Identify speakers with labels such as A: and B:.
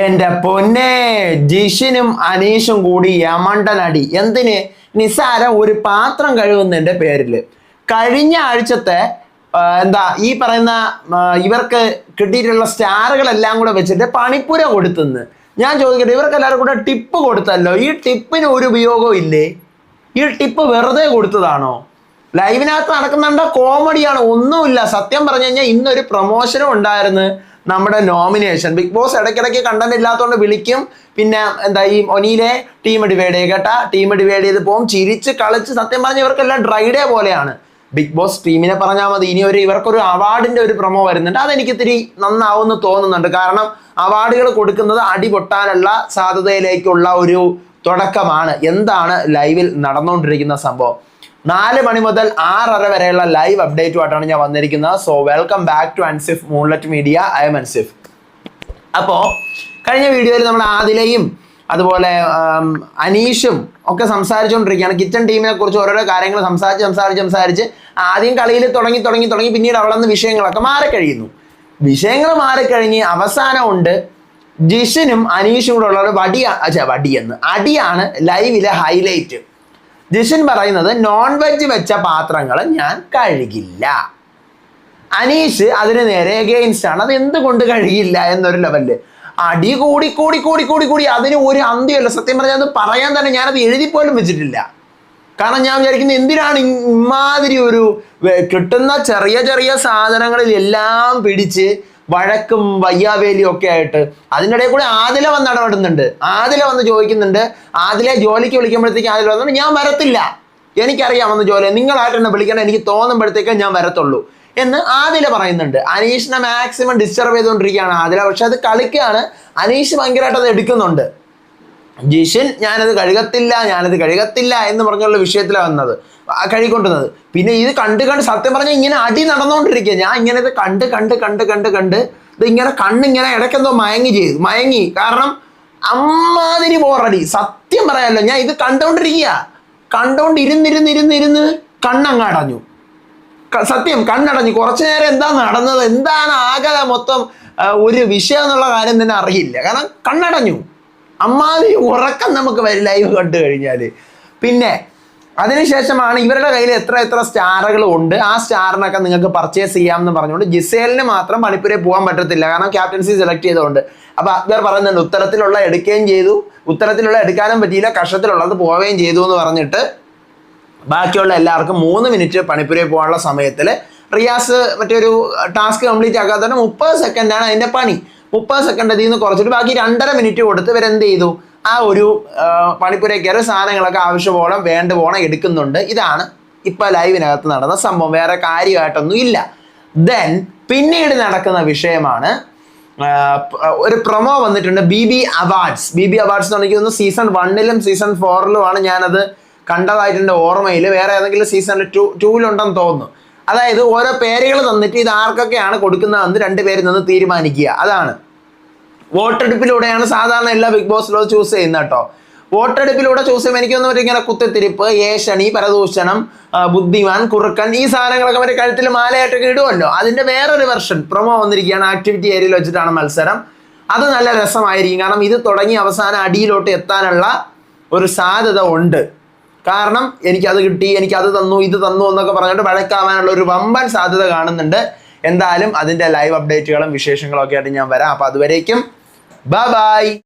A: എന്റെ പൊന്നെ ജിഷിനും അനീഷും കൂടി യമണ്ടനടി. എന്തിന്? നിസാരം ഒരു പാത്രം കഴുകുന്നതിന്റെ പേരിൽ കഴിഞ്ഞ ആഴ്ചത്തെ എന്താ ഈ പറയുന്ന ഇവർക്ക് കിട്ടിയിട്ടുള്ള സ്റ്റാറുകളെല്ലാം കൂടെ വെച്ചിട്ട് പണിപ്പുര കൊടുത്തെന്ന്. ഞാൻ ചോദിക്കട്ടെ ഇവർക്ക് എല്ലാവരും കൂടെ ടിപ്പ് കൊടുത്തല്ലോ? ഈ ടിപ്പിന് ഒരു ഉപയോഗവും ഇല്ലേ? ഈ ടിപ്പ് വെറുതെ കൊടുത്തതാണോ? ലൈവിനകത്ത് നടക്കുന്നുണ്ട കോമഡിയാണ്. ഒന്നുമില്ല. സത്യം പറഞ്ഞു കഴിഞ്ഞാൽ ഇന്നൊരു പ്രൊമോഷനും ഉണ്ടായിരുന്നു. നമ്മുടെ നോമിനേഷൻ ബിഗ് ബോസ് ഇടയ്ക്കിടയ്ക്ക് കണ്ടന്റ് ഇല്ലാത്തതുകൊണ്ട് വിളിക്കും. പിന്നെ എന്താ ഈ ഒനിയിലെ ടീം ഡിവൈഡ് ചെയ്യുക കേട്ടാ. ടീം ഡിവൈഡ് ചെയ്ത് പോകും ചിരിച്ച് കളിച്ച് സത്യം പറഞ്ഞ ഇവർക്കെല്ലാം ഡ്രൈഡേ പോലെയാണ്. ബിഗ് ബോസ് ടീമിനെ പറഞ്ഞാൽ മതി. ഇനി ഒരു ഇവർക്കൊരു അവാർഡിന്റെ ഒരു പ്രൊമോ വരുന്നുണ്ട്. അതെനിക്ക് ഇത്തിരി നന്നാവുമെന്ന് തോന്നുന്നുണ്ട്. കാരണം അവാർഡുകൾ കൊടുക്കുന്നത് അടിപൊട്ടാനുള്ള സാധ്യതയിലേക്കുള്ള ഒരു തുടക്കമാണ്. എന്താണ് ലൈവിൽ നടന്നുകൊണ്ടിരിക്കുന്ന സംഭവം? നാല് മണി മുതൽ ആറര വരെയുള്ള ലൈവ് അപ്ഡേറ്റുമായിട്ടാണ് ഞാൻ വന്നിരിക്കുന്നത്. So welcome back to Ansif Moonlet Media I'm Ansif അപ്പോൾ കഴിഞ്ഞ വീഡിയോയിൽ നമ്മൾ ആദിലയും അതുപോലെ അനീഷും ഒക്കെ സംസാരിച്ചുകൊണ്ടിരിക്കുകയാണ്. കിച്ചൺ ടീമിനെ കുറിച്ച് ഓരോരോ കാര്യങ്ങൾ സംസാരിച്ച് സംസാരിച്ച് സംസാരിച്ച് ആദ്യം കളിയിൽ തുടങ്ങി തുടങ്ങി തുടങ്ങി പിന്നീട് അവിടെ നിന്ന് വിഷയങ്ങളൊക്കെ മാറിക്കഴിയുന്നു. വിഷയങ്ങൾ മാറിക്കഴിഞ്ഞ് അവസാനമുണ്ട് ജിഷനും അനീഷും കൂടെ ഉള്ള വടിയ വടിയെന്ന് അടിയാണ് ലൈവിലെ ഹൈലൈറ്റ് ജിഷിൻ പറയുന്നത് നോൺ വെജ് വെച്ച പാത്രങ്ങൾ ഞാൻ കഴുകില്ല. അനീഷ് അതിന് നേരെ എഗെയിൻസ്റ്റ് ആണ്. അത് എന്തുകൊണ്ട് കഴുകില്ല എന്നൊരു ലെവലിൽ അടി കൂടി കൂടി കൂടി കൂടി കൂടി അതിന് ഒരു അന്ത്യമല്ല സത്യം പറഞ്ഞാൽ അത് പറയാൻ തന്നെ ഞാനത് എഴുതി പോലും വെച്ചിട്ടില്ല. കാരണം ഞാൻ വിചാരിക്കുന്നത് എന്തിനാണ് ഇമാതിരി ഒരു കിട്ടുന്ന ചെറിയ ചെറിയ സാധനങ്ങളിൽ എല്ലാം പിടിച്ച് വഴക്കും വയ്യാവേലിയും ഒക്കെ ആയിട്ട്. അതിനിടയിൽ കൂടെ ആദില വന്ന് ഇടപെടുന്നുണ്ട്. ആദില വന്ന് ചോദിക്കുന്നുണ്ട് ആദിലെ ജോലിക്ക് വിളിക്കുമ്പോഴത്തേക്ക് ആദില വന്നിട്ട് ഞാൻ വരത്തില്ല. എനിക്കറിയാം വന്ന് ജോലി. നിങ്ങളായിട്ട് എന്നെ വിളിക്കണം എനിക്ക് തോന്നുമ്പോഴത്തേക്കേ ഞാൻ വരത്തുള്ളൂ. എന്ന് ആദില പറയുന്നുണ്ട്. അനീഷിനെ മാക്സിമം ഡിസ്റ്റർബ് ചെയ്തുകൊണ്ടിരിക്കുകയാണ് ആദില. പക്ഷെ അത് കളിക്കുകയാണ്. അനീഷ് ഭയങ്കരമായിട്ട് അത് എടുക്കുന്നുണ്ട്. ജിഷിൻ ഞാനത് കഴുകത്തില്ല ഞാനത് കഴുകത്തില്ല എന്ന് പറഞ്ഞുള്ള വിഷയത്തിലാണ് വന്നത്. ആ കഴുകിക്കൊണ്ടുവന്നത് പിന്നെ ഇത് കണ്ട് കണ്ട് സത്യം പറഞ്ഞാൽ ഇങ്ങനെ അടി നടന്നുകൊണ്ടിരിക്കുക ഞാൻ ഇങ്ങനെ ഇത് കണ്ട് കണ്ട് കണ്ട് കണ്ട് കണ്ട് ഇത് ഇങ്ങനെ കണ്ണിങ്ങനെ ഇടയ്ക്കെന്തോ മയങ്ങി ചെയ്തു. മയങ്ങി. കാരണം അമ്മാതിരി ബോറടി. സത്യം പറയാമല്ലോ ഞാൻ ഇത് കണ്ടുകൊണ്ടിരിക്കുക കണ്ടുകൊണ്ടിരുന്നിരുന്നിരുന്നിരുന്ന് കണ്ണങ്ങടഞ്ഞു. ക- സത്യം കണ്ണടഞ്ഞു. കുറച്ചു നേരം എന്താ നടന്നത്? എന്താണ് ആകെ മൊത്തം ഒരു വിഷയം എന്നുള്ള കാര്യം തന്നെ അറിയില്ല. കാരണം കണ്ണടഞ്ഞു. അമ്മാതിരി ഉറക്കം നമുക്ക് ലൈവ് കണ്ടു കഴിഞ്ഞാൽ പിന്നെ അതിനുശേഷമാണ് ഇവരുടെ കയ്യിൽ എത്ര എത്ര സ്റ്റാറുകൾ ഉണ്ട്. ആ സ്റ്റാറിനൊക്കെ നിങ്ങൾക്ക് പർച്ചേസ് ചെയ്യാം എന്ന് പറഞ്ഞുകൊണ്ട് ജിസേലിന് മാത്രം മണിപ്പൂരെ പോകാൻ പറ്റത്തില്ല. കാരണം ക്യാപ്റ്റൻസി സെലക്ട് ചെയ്തുകൊണ്ട് അപ്പൊ അക്ബർ പറയുന്നുണ്ട് ഉത്തരത്തിലുള്ള എടുക്കുകയും ചെയ്തു. ഉത്തരത്തിലുള്ള എടുക്കാനും പറ്റിയില്ല. കഷത്തിലുള്ളത് പോവുകയും ചെയ്തു എന്ന് പറഞ്ഞിട്ട് ബാക്കിയുള്ള എല്ലാവർക്കും മൂന്ന് മിനിറ്റ് പണിപ്പുരയിൽ പോകാനുള്ള സമയത്തിൽ റിയാസ് മറ്റൊരു ടാസ്ക് കംപ്ലീറ്റ് ആക്കാത്തതിന് മുപ്പത് സെക്കൻഡാണ് അതിന്റെ പണി. മുപ്പത് സെക്കൻഡ് അതിൽ നിന്ന് കുറച്ചിട്ട് ബാക്കി രണ്ടര മിനിറ്റ് കൊടുത്ത് ഇവരെന്ത് ചെയ്തു? ആ ഒരു കയറി സാധനങ്ങളൊക്കെ ആവശ്യപോലെ വേണ്ട പോണം എടുക്കുന്നുണ്ട്. ഇതാണ് ഇപ്പൊ ലൈവിനകത്ത് നടന്ന സംഭവം. വേറെ കാര്യമായിട്ടൊന്നും ഇല്ല. ദെൻ പിന്നീട് നടക്കുന്ന വിഷയമാണ് ഒരു പ്രൊമോ വന്നിട്ടുണ്ട് B B awards B B awards എന്ന് തോന്നുന്നു സീസൺ വണ്ണിലും സീസൺ ഫോറിലുമാണ് ഞാനത് കണ്ടതായിട്ടുണ്ട് ഓർമ്മയിൽ വേറെ ഏതെങ്കിലും സീസണിൽ ടു ടൂവിലുണ്ടെന്ന് തോന്നുന്നു. അതായത് ഓരോ പേരുകൾ തന്നിട്ട് ഇത് ആർക്കൊക്കെയാണ് കൊടുക്കുന്നതെന്ന് രണ്ട് പേര് നിന്ന് തീരുമാനിക്കുക. അതാണ്. വോട്ടെടുപ്പിലൂടെയാണ് സാധാരണ എല്ലാ ബിഗ് ബോസിലും ചൂസ് ചെയ്യുന്നത് കേട്ടോ. വോട്ടെടുപ്പിലൂടെ ചൂസ് ചെയ്യുമ്പോൾ എനിക്ക് തോന്നുന്നു ഇങ്ങനെ കുത്തിത്തിരിപ്പ് ഏഷണി പരദൂഷണം ബുദ്ധിമാൻ കുറുക്കൻ ഈ സാധനങ്ങളൊക്കെ അവരെ കഴുത്തിൽ മാലയായിട്ടൊക്കെ ഇടുമല്ലോ അതിന്റെ വേറൊരു വെർഷൻ പ്രൊമോ വന്നിരിക്കുകയാണ് ആക്ടിവിറ്റി ഏരിയയിൽ വെച്ചിട്ടാണ് മത്സരം. അത് നല്ല രസമായിരിക്കും. കാരണം ഇത് തുടങ്ങി അവസാനം അടിയിലോട്ട് എത്താനുള്ള ഒരു സാധ്യത ഉണ്ട്. കാരണം എനിക്കത് കിട്ടി എനിക്ക് അത് തന്നു ഇത് തന്നു എന്നൊക്കെ പറഞ്ഞിട്ട് വഴക്കാവാനുള്ള ഒരു വമ്പൻ സാധ്യത കാണുന്നുണ്ട്. എന്തായാലും അതിന്റെ ലൈവ് അപ്ഡേറ്റുകളും വിശേഷങ്ങളും ഒക്കെ ആയിട്ട് ഞാൻ വരാം. അപ്പോൾ അതുവരേക്കും ബൈ